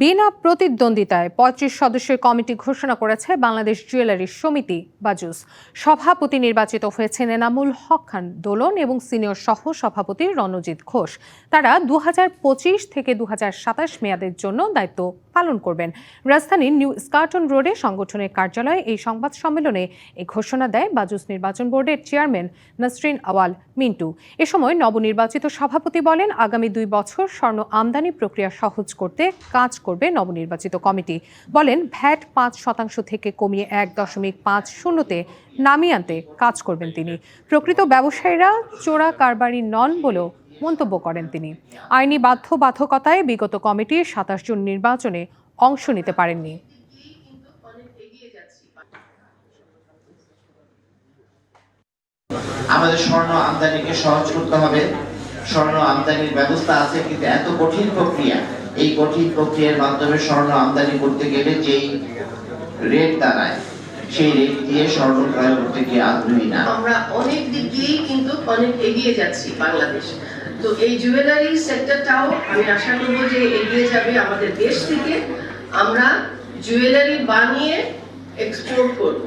বিনা প্রতিদ্বন্দ্বিতায় পঁয়ত্রিশ সদস্যের কমিটি ঘোষণা করেছে বাংলাদেশ জুয়েলারি সমিতি, বাজুস। সভাপতি নির্বাচিত হয়েছেন এনামুল হক খান দোলন এবং সিনিয়র সহ সভাপতি রণজিৎ ঘোষ। তারা দু হাজার পঁচিশ থেকে দু হাজার সাতাশ মেয়াদের জন্য দায়িত্ব পালন করবেন। রাজধানীর নিউ স্কার্টন রোডে সংগঠনের কার্যালয়ে এই সংবাদ সম্মেলনে এই ঘোষণা দেয় বাজুস নির্বাচন বোর্ডের চেয়ারম্যান নাসরিন আওয়াল মিন্টু। এ সময় নবনির্বাচিত সভাপতি বলেন, আগামী দুই বছর স্বর্ণ আমদানি প্রক্রিয়া সহজ করতে কাজ করবে নবনির্বাচিত কমিটি। বলেন, ভ্যাট পাঁচ শতাংশ থেকে কমিয়ে এক দশমিক পাঁচ শূন্যতে নামিয়ে আনতে কাজ করবেন তিনি। প্রকৃত ব্যবসায়ীরা চোরা কারবারি নন বলেও মন্তব্য করেন তিনি। আইনি বাধ্যবাধকতায় বিগত কমিটির সাতাশ জন নির্বাচনে অংশ নিতে পারেননি। আমাদের স্বর্ণ আমদানিকে সহজ করতে হবে। স্বর্ণ আমদানির ব্যবস্থা আছে কিন্তু এত কঠিন প্রক্রিয়া এই কঠিন প্রক্রিয়ার মাধ্যমে স্বর্ণ আমদানি করতে গেলে যেই রেট দাঁড়ায় সেই রেট দিয়ে স্বর্ণ ক্রয় করতে গিয়ে আগ্রহী না। আমরা অনেক দিক দিয়েই কিন্তু অনেক এগিয়ে যাচ্ছি বাংলাদেশ। তো এই জুয়েলারি সেক্টরটাও আমি আশা করব যে এগিয়ে যাবে আমাদের দেশ থেকে। আমরা জুয়েলারি বানিয়ে এক্সপোর্ট করব।